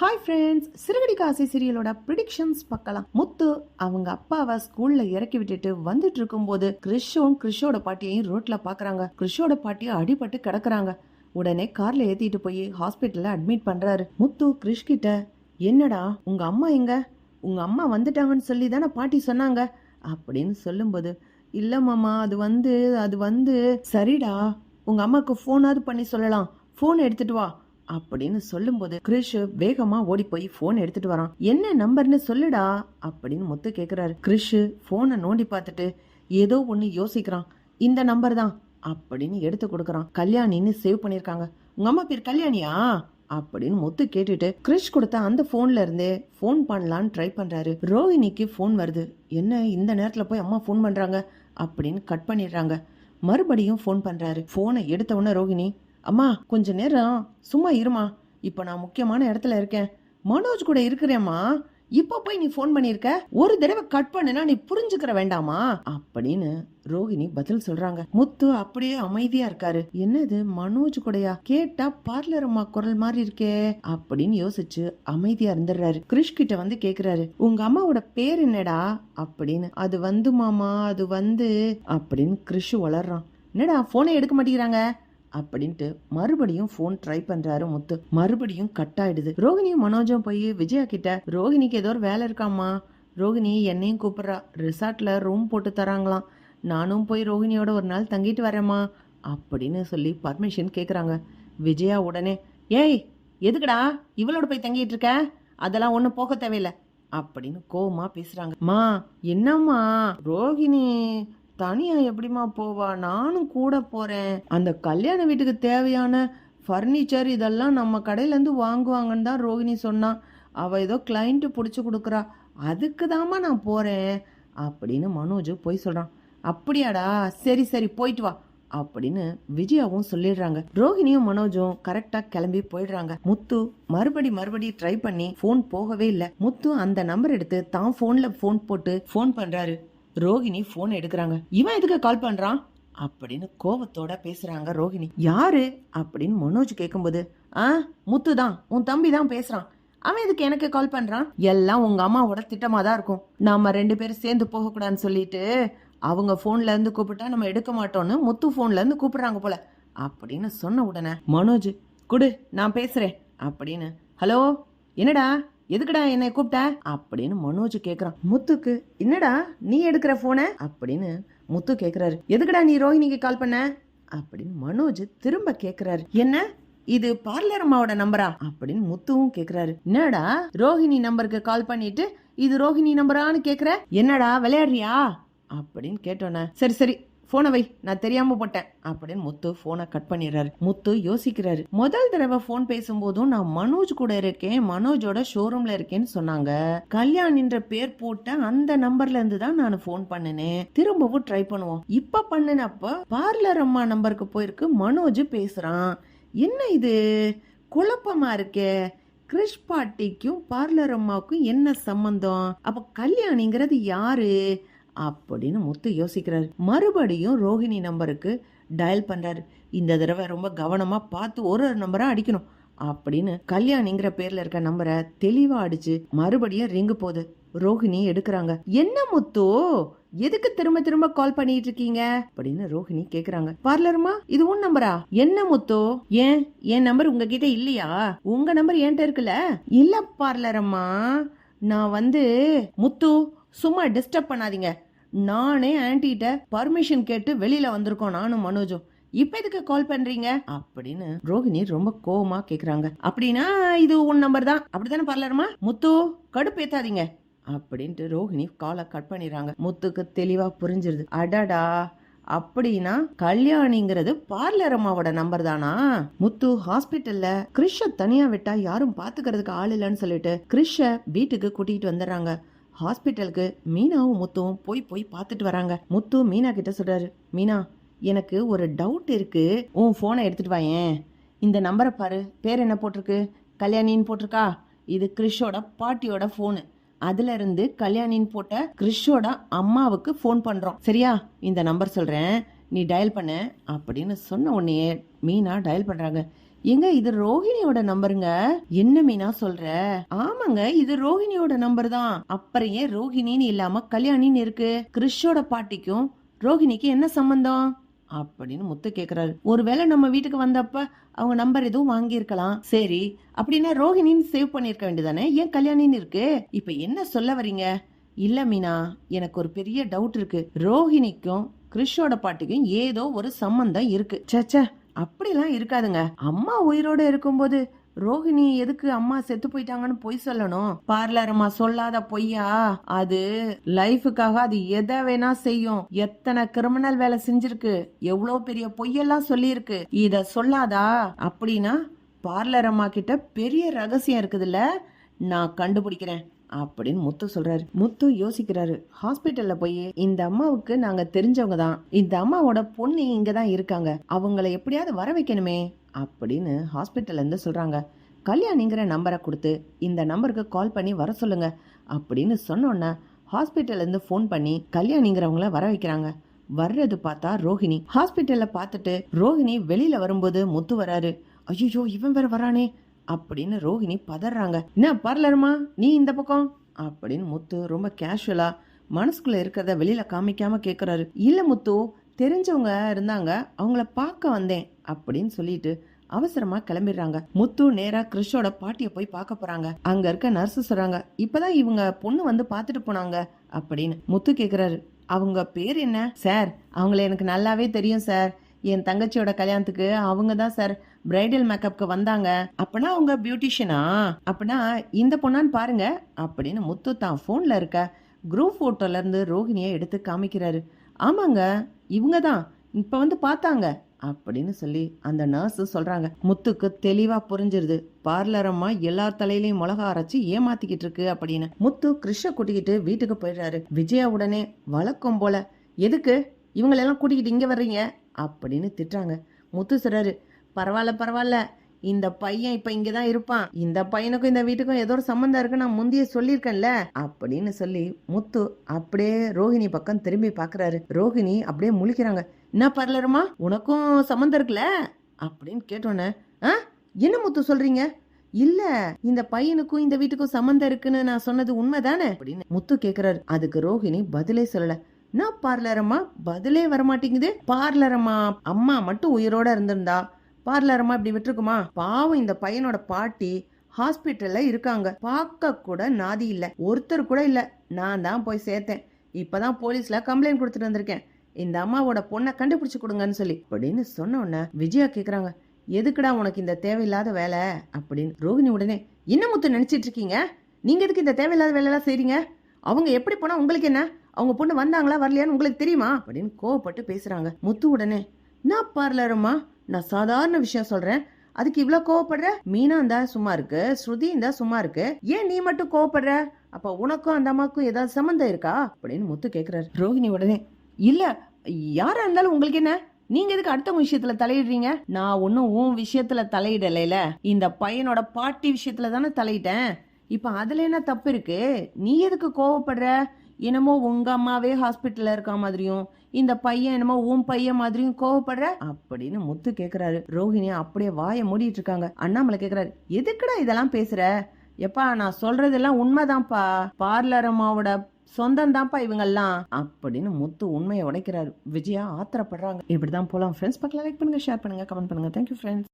Hi friends சிறுகடி Kashi சீரியலோட predictions பார்க்கலாம். முத்து அவங்க அப்பாவை ஸ்கூல்ல இறக்கி விட்டுட்டு வந்துட்டு இருக்கும்போது கிறிஷும் கிறிஷோட பாட்டியையும் ரோட்ல பாக்குறாங்க. கிறிஷோட பாட்டியும் அடிபட்டு கிடக்குறாங்க. உடனே கார்ல ஏத்திட்டு போய் ஹாஸ்பிட்டல்ல அட்மிட் பண்றாரு. முத்து கிறிஷ் கிட்ட என்னடா உங்க அம்மா எங்க? உங்க அம்மா வந்துட்டாங்கன்னு சொல்லி தானே பாட்டி சொன்னாங்க? அப்படின்னு சொல்லும்போது இல்ல மாமா அது வந்து அது வந்து சரிடா உங்க அம்மாவுக்கு ஃபோனாவது பண்ணி சொல்லலாம். ஃபோன் எடுத்துட்டு வா. அப்படின்னு சொல்லும்போது கிரிஷ் வேகமா ஓடி போய் போன் எடுத்துட்டு வரான். என்ன நம்பர்னு சொல்லுடா அப்படின்னு முத்து கேக்குறாரு. கிரிஷ் போனை நோண்டி பார்த்துட்டு ஏதோ ஒன்று யோசிக்கிறான். இந்த நம்பர் தான் அப்படின்னு எடுத்து கொடுக்கறான். கல்யாணின்னு சேவ் பண்ணிருக்காங்க. உங்க அம்மா பேர் கல்யாணியா? அப்படின்னு முத்து கேட்டுட்டு கிரிஷ் கொடுத்த அந்த போன்ல இருந்தே ஃபோன் பண்ணலான்னு ட்ரை பண்றாரு. ரோஹிணிக்கு ஃபோன் வருது. என்ன இந்த நேரத்துல போய் அம்மா ஃபோன் பண்றாங்க? அப்படின்னு கட் பண்ணிடுறாங்க. மறுபடியும் ஃபோன் பண்றாரு. போனை எடுத்த உடனே ரோஹிணி அம்மா கொஞ்ச நேரம் சும்மா இருமா. இப்போ நான் முக்கியமான இடத்துல இருக்கேன். மனோஜ் கூட இருக்கிறேம்மா. இப்போ போய் நீ ஃபோன் பண்ணியிருக்க? ஒரு தடவை கட் பண்ணுனா நீ புரிஞ்சுக்கிற வேண்டாமா? அப்படின்னு ரோஹிணி பதில் சொல்றாங்க. முத்து அப்படியே அமைதியா இருக்காரு. என்னது மனோஜ் கூடயா? கேட்டா பார்லர் அம்மா குரல் மாதிரி இருக்கே அப்படின்னு யோசிச்சு அமைதியா இருந்துடுறாரு. கிரிஷ் கிட்ட வந்து கேக்குறாரு. உங்க அம்மாவோட பேர் என்னடா? அப்படின்னு. அது வந்து மாமா அது வந்து அப்படின்னு கிரிஷ் வளர்றான் என்னடா போனை எடுக்க மாட்டேங்கிறாங்க? அப்படின்ட்டு மறுபடியும் ஃபோன் ட்ரை பண்றாரு முத்து. மறுபடியும் கட் ஆயிடுது. ரோகிணியும் மனோஜும் போய் விஜயா கிட்ட ரோகிணிக்கு ஏதோ ஒரு வேலை இருக்காம்மா. ரோகிணி என்னையும் கூப்பிட்றா. ரிசார்ட்ல ரூம் போட்டு தராங்களாம். நானும் போய் ரோகிணியோட ஒரு நாள் தங்கிட்டு வரேம்மா. அப்படின்னு சொல்லி பர்மிஷன் கேட்குறாங்க விஜயா உடனே ஏய் எதுக்குடா? இவளோட போய் தங்கிட்டு இருக்க? அதெல்லாம் ஒன்றும் போக தேவையில்ல. அப்படின்னு கோவமா பேசுறாங்க. மா என்னம்மா? ரோகிணி தனியா எப்படிம்மா போவா? நானும் கூட போறேன். அந்த கல்யாண வீட்டுக்கு தேவையான ஃபர்னிச்சர் இதெல்லாம் நம்ம கடையிலேருந்து வாங்குவாங்கன்னு தான் ரோகிணி சொன்னான் அவள் ஏதோ கிளைண்ட்டு பிடிச்சி கொடுக்குறா. அதுக்கு தாம்மா நான் போகிறேன் அப்படின்னு மனோஜ் போய் சொல்கிறான் அப்படியாடா? சரி சரி போயிட்டு வா. அப்படின்னு விஜயாவும் சொல்லிடுறாங்க. ரோஹிணியும் மனோஜும் கரெக்டா கிளம்பி போயிடுறாங்க. முத்து மறுபடி மறுபடி ட்ரை பண்ணி ஃபோன் போகவே இல்லை. முத்து அந்த நம்பர் எடுத்து தான் ஃபோனில் ஃபோன் போட்டு ஃபோன் பண்றாரு. ரோஹிணி ஃபோன் எடுக்கிறாங்க. இவன் எதுக்கு கால் பண்ணுறான் அப்படின்னு கோபத்தோட பேசுகிறாங்க ரோஹிணி யாரு? அப்படின்னு மனோஜ் கேட்கும்போது ஆ முத்து தான். உன் தம்பி தான் பேசுகிறான் அவன் இதுக்கு எனக்கு கால் பண்றான்? எல்லாம் உங்க அம்மாவோட திட்டமா தான் இருக்கும். நாம ரெண்டு பேரும் சேர்ந்து போகக்கூடாதுன்னு சொல்லிட்டு அவங்க போன்ல இருந்து கூப்பிட்டா நம்ம எடுக்க மாட்டோம்னு முத்து போன்ல இருந்து கூப்பிடுறாங்க போல. அப்படின்னு சொன்ன உடனே மனோஜ் குடு நான் பேசுறேன். அப்படின்னு ஹலோ என்னடா? எதுக்குடா என்னை கூப்பிட்ட? அப்படின்னு மனோஜ் கேட்குறான் முத்துக்கு என்னடா நீ எடுக்கிற ஃபோனை அப்படின்னு முத்து கேட்குறாரு எதுக்குடா நீ ரோஹிணிக்கு கால் பண்ண? அப்படின்னு மனோஜ் திரும்ப கேட்குறாரு என்ன? இது பார்லர் அம்மாவோட நம்பரா அப்படின்னு முத்துவும் கேக்குறாரு. என்னடா ரோஹிணி நம்பருக்கு கால் பண்ணிட்டு இது ரோஹிணி நம்பரான்னு கேக்குற? என்னடா விளையாடுறியா? அப்படின்னு கேட்டோன்னே. சரி சரி ஃபோனை வை நான் தெரியாம போட்டேன் அப்படின்னு முத்து போனை கட் பண்ணிடுறாரு. முத்து யோசிக்கிறாரு. முதல் தடவை போன் பேசும்போதும் நான் மனோஜ் கூட இருக்கேன் மனோஜோட ஷோரூம்ல இருக்கேன்னு சொன்னாங்க. கல்யாணின்ற பேர் போட்ட அந்த நம்பர்ல இருந்து தான் நான் போன் பண்ணினேன். திரும்பவும் ட்ரை பண்ணுவோம். இப்ப பண்ணினப்ப பார்லர் அம்மா நம்பருக்கு போயிருக்கு மனோஜ் பேசுறான். என்ன இது? குழப்பமா இருக்கே? கிறிஷ் பாட்டிக்கும் பார்லர் அம்மாவுக்கும் என்ன சம்பந்தம்? அப்ப கல்யாணிங்கிறது யாரு? அப்படின்னு முத்து யோசிக்கிறாரு. மறுபடியும் ரோஹிணி நம்பருக்கு டயல் பண்றாரு. இந்த தடவை ரொம்ப கவனமா பார்த்து ஒரு ஒரு நம்பரா அடிக்கணும் அப்படின்னு கல்யாணிங்கிற பேர்ல இருக்க நம்பரை தெளிவா அடிச்சு மறுபடியும் ரிங்கு போகுது ரோஹிணி எடுக்கிறாங்க. என்ன முத்து? எதுக்கு திரும்ப திரும்ப கால் பண்ணிட்டு இருக்கீங்க? அப்படின்னு ரோஹிணி கேக்குறாங்க. பார்லருமா இது உன் நம்பரா என்ன முத்து? ஏன்? என் நம்பர் உங்ககிட்ட இல்லையா? உங்க நம்பர் என்கிட்ட இருக்குல்ல? இல்ல பார்லரம்மா நான் வந்து முத்து சும்மா டிஸ்டர்ப் பண்ணாதீங்க. நானே ஆன்டிகிட்ட பர்மிஷன் கேட்டு வெளியில வந்திருக்கோம் நானும் மனோஜும். இப்ப எதுக்கு கால் பண்றீங்க? அப்படின்னு ரோஹிணி ரொம்ப கோவமா கேக்குறாங்க. அப்படின்னா இது உன் நம்பர் தான். அப்படித்தானே பார்லருமா முத்து கடுப்பேத்தாதீங்க அப்படின்ட்டு ரோஹிணி காலை கட் பண்ணிடுறாங்க. முத்துக்கு தெளிவா புரிஞ்சிருது. அடடா அப்படின்னா கல்யாணிங்கிறது பார்லர் அம்மாவோட நம்பர் தானா? முத்து ஹாஸ்பிட்டல்ல கிறிஷ தனியா விட்டா யாரும் பாத்துக்கிறதுக்கு ஆள் இல்லைன்னு சொல்லிட்டு கிறிஷ வீட்டுக்கு கூட்டிட்டு வந்துடுறாங்க. ஹாஸ்பிட்டலுக்கு மீனாவும் முத்துவும் போய் போய் பார்த்துட்டு வராங்க. முத்து மீனா கிட்ட சொல்றாரு மீனா எனக்கு ஒரு டவுட் இருக்கு. உன் ஃபோனை எடுத்துட்டு வாயேன் இந்த நம்பரை பாரு. பேர் என்ன போட்டிருக்கு? கல்யாணின்னு போட்டிருக்கா? இது கிறிஷோட பாட்டியோட ஃபோனு அதுல இருந்து கல்யாணின்னு போட்ட கிறிஷோட அம்மாவுக்கு ஃபோன் பண்றோம். சரியா? இந்த நம்பர் சொல்றேன். நீ டயல் பண்ணு. அப்படின்னு சொன்ன உடனே மீனா டயல் பண்றாங்க. எங்க இது ரோஹிணியோட நம்பருங்க. என்ன மீனா சொல்ற? ஆமாங்க இது ரோஹிணியோட நம்பர் தான். அப்புறம் ஏன் ரோஹிணின்னு இல்லாம கல்யாணின்னு இருக்கு? கிறிஷோட பாட்டிக்கும் ரோஹிணிக்கு என்ன சம்பந்தம்? அப்படின்னு முத்து கேக்குறாரு. ஒருவேளை நம்ம வீட்டுக்கு வந்தப்ப அவங்க நம்பர் எதுவும் வாங்கியிருக்கலாம். சரி அப்படின்னா ரோஹிணின்னு சேவ் பண்ணிருக்க வேண்டியதானே? ஏன் கல்யாணின்னு இருக்கு? இப்ப என்ன சொல்ல வரீங்க? இல்ல மீனா எனக்கு ஒரு பெரிய டவுட் இருக்கு. ரோஹிணிக்கும் கிறிஷோட பாட்டிக்கும் ஏதோ ஒரு சம்பந்தம் இருக்கு. ச்சே. அப்படிலாம் இருக்காதுங்க. அம்மா உயிரோட இருக்கும்போது ரோஹிணி எதுக்கு அம்மா செத்து போயிட்டாங்கன்னு பொய் சொல்லணும்? பார்லர் அம்மா சொல்லாத பொய்யா? அது லைஃபுக்காக அது எதை வேணா செய்யும். எத்தனை கிரிமினல் வேலை செஞ்சிருக்கு. எவ்வளவு பெரிய பொய்யெல்லாம் சொல்லியிருக்கு. இத சொல்லாதா? அப்படின்னா பார்லர் அம்மா கிட்ட பெரிய ரகசியம் இருக்குதுல்ல. நான் கண்டுபிடிக்கிறேன். அப்படின்னு முத்து சொல்றாரு. முத்து யோசிக்கிறாரு. ஹாஸ்பிட்டல்ல போய் இந்த அம்மாவுக்கு நாங்க தெரிஞ்சவங்க தான். இந்த அம்மாவோட பொண்ணு இங்க தான் இருக்காங்க. அவங்கள எப்படியாவது வர வைக்கணுமே அப்படின்னு ஹாஸ்பிட்டல்ல இருந்து சொல்றாங்க. கல்யாணிங்கிற நம்பரை கொடுத்து இந்த நம்பருக்கு கால் பண்ணி வர சொல்லுங்க அப்படின்னு சொன்னோன்னே ஹாஸ்பிட்டல்ல இருந்து ஃபோன் பண்ணி கல்யாணிங்கிறவங்கள வர வைக்கிறாங்க. வர்றது பார்த்தா ரோஹிணி. ஹாஸ்பிட்டல்ல பார்த்துட்டு ரோஹிணி வெளியில வரும்போது முத்து வராரு. ஐயோ இவன் வேற வரானே. அப்படின்னு ரோஹிணி பதறாங்க. என்ன பார்லருமா நீ இந்த பக்கம்? அப்படின்னு முத்து ரொம்ப கேஷுவலா மனசுக்குள்ள இருக்கிறத வெளியில காமிக்காம கேட்குறாரு இல்ல முத்து தெரிஞ்சவங்க இருந்தாங்க அவங்கள பார்க்க வந்தேன் அப்படின்னு சொல்லிட்டு அவசரமா கிளம்பிடுறாங்க. முத்து நேரா கிறிஷோட பாட்டிய போய் பார்க்க போறாங்க. அங்க இருக்க நர்ஸ் சொல்றாங்க இப்பதான் இவங்க பொண்ணு வந்து பார்த்துட்டு போனாங்க அப்படின்னு முத்து கேக்குறாரு. அவங்க பேர் என்ன? சார் அவங்கள எனக்கு நல்லாவே தெரியும் சார் என் தங்கச்சியோட கல்யாணத்துக்கு அவங்க தான் சார் பிரைடல் மேக்கப்க்கு வந்தாங்க. அப்பனா அவங்க பியூட்டிஷியனா அப்பனா இந்த பொண்ணான்னு பாருங்க. அப்படின்னு முத்து தான் ஃபோன்ல இருக்க குரூப் போட்டோல இருந்து ரோஹிணியை எடுத்து காமிக்கிறாரு. ஆமாங்க இவங்க தான். இப்ப வந்து பார்த்தாங்க. அப்படின்னு சொல்லி அந்த நர்ஸ் சொல்றாங்க. முத்துக்கு தெளிவா புரிஞ்சிருது. பார்லர் அம்மா எல்லார் தலையிலையும் மிளகா அரைச்சு ஏமாத்திக்கிட்டு இருக்கு அப்படின்னு. முத்து கிருஷ்ண கூட்டிக்கிட்டு வீட்டுக்கு போயிடுறாரு. விஜயா உடனே வழக்கம் போல. எதுக்கு? இவங்களெல்லாம் கூட்டிக்கிட்டு இங்க வர்றீங்க? அப்படின்னு திட்டுறாங்க. முத்து சொல்றாரு பரவாயில்ல பரவாயில்ல. இந்த பையன் இப்ப இங்கதான் இருப்பான். இந்த பையனுக்கும் இந்த வீட்டுக்கும் ஏதோ ஒரு சம்மந்தம் இருக்கு நான் முந்தைய சொல்லியிருக்கேன்ல. அப்படின்னு சொல்லி முத்து அப்படியே ரோஹிணி பக்கம் திரும்பி பாக்குறாரு. ரோஹிணி அப்படியே முழிக்கிறாங்க. என்ன பரலருமா உனக்கும் சம்மந்தம் இருக்குல்ல? அப்படின்னு கேட்டோன்னே ஆ என்ன முத்து சொல்றீங்க? இல்ல இந்த பையனுக்கும் இந்த வீட்டுக்கும் சம்மந்தம் இருக்குன்னு நான் சொன்னது உண்மைதானே? அப்படின்னு முத்து கேக்குறாரு. அதுக்கு ரோஹிணி பதிலே சொல்லல. நான் பார்லரம்மா பதிலே வரமாட்டேங்குது. பார்லரம்மா அம்மா மட்டும் உயிரோட இருந்திருந்தா பார்லரமா இப்படி விட்டுருக்குமா? பாவம் இந்த பையனோட பாட்டி ஹாஸ்பிட்டல்ல இருக்காங்க. பார்க்க கூட நாதி இல்ல. ஒருத்தர் கூட இல்ல. நான் தான் போய் சேர்த்தேன். இப்பதான் போலீஸ்ல கம்ப்ளைண்ட் கொடுத்துட்டு வந்திருக்கேன். இந்த அம்மாவோட பொண்ணை கண்டுபிடிச்சு கொடுங்கன்னு சொல்லி. அப்படின்னு சொன்ன உடனே விஜயா கேக்குறாங்க. எதுக்குடா உனக்கு இந்த தேவையில்லாத வேலை? அப்படின்னு ரோகிணி உடனே. என்ன முத்து நினைச்சிட்டு இருக்கீங்க? நீங்க எதுக்கு இந்த தேவையில்லாத வேலையெல்லாம் செய்றீங்க? அவங்க எப்படி போனா உங்களுக்கு என்ன? அவங்க பொண்ணு வந்தாங்களா வரலையான்னு உங்களுக்கு தெரியுமா? அப்படின்னு கோவப்பட்டு பேசுறாங்க. முத்து உடனே நான் பார்லருமா நான் சாதாரண விஷயம் சொல்றேன். அதுக்கு இவ்வளோ கோவப்படுற? மீனா இருந்தா சும்மா இருக்கு. ஸ்ருதி இருந்தா சும்மா இருக்கு. ஏன் நீ மட்டும் கோவப்படுற? அப்ப உனக்கும் அந்த அம்மாக்கும் ஏதாவது சம்மந்தம் இருக்கா? அப்படின்னு முத்து கேக்குறாரு. ரோஹிணி உடனே இல்ல யாரா இருந்தாலும் உங்களுக்கு என்ன? நீங்க எதுக்கு அடுத்தவங்க விஷயத்துல தலையிடுறீங்க? நான் ஒன்னும் உன் விஷயத்துல தலையிடலைல. இந்த பையனோட பாட்டி விஷயத்துல தானே தலையிட்டேன். இப்ப அதுல என்ன தப்பு இருக்கு? நீ எதுக்கு கோவப்படுற? என்னமோ உங்க அம்மாவே ஹாஸ்பிட்டல்ல இருக்க மாதிரியும். இந்த பையன் என்னமோ உன் பையன் மாதிரியும் கோவப்படுற? அப்படின்னு முத்து கேக்குறாரு. ரோஹிணி அப்படியே வாயை மூடிட்டு இருக்காங்க. அண்ணாமலை கேக்குறாரு எதுக்குடா இதெல்லாம் பேசுற? எப்பா நான் சொல்றதெல்லாம் உண்மைதான்ப்பா. பார்லர் அம்மாவோட சொந்தம் தான்ப்பா இவங்கெல்லாம். அப்படின்னு முத்து உண்மையை உடைக்கிறாரு. விஜயா ஆத்திரப்படுறாங்க. இப்படிதான் போலாம். ஃப்ரெண்ட்ஸ் பக்கம் லைக் பண்ணுங்க ஷேர் பண்ணுங்க கமெண்ட் பண்ணுங்க. Thank you friends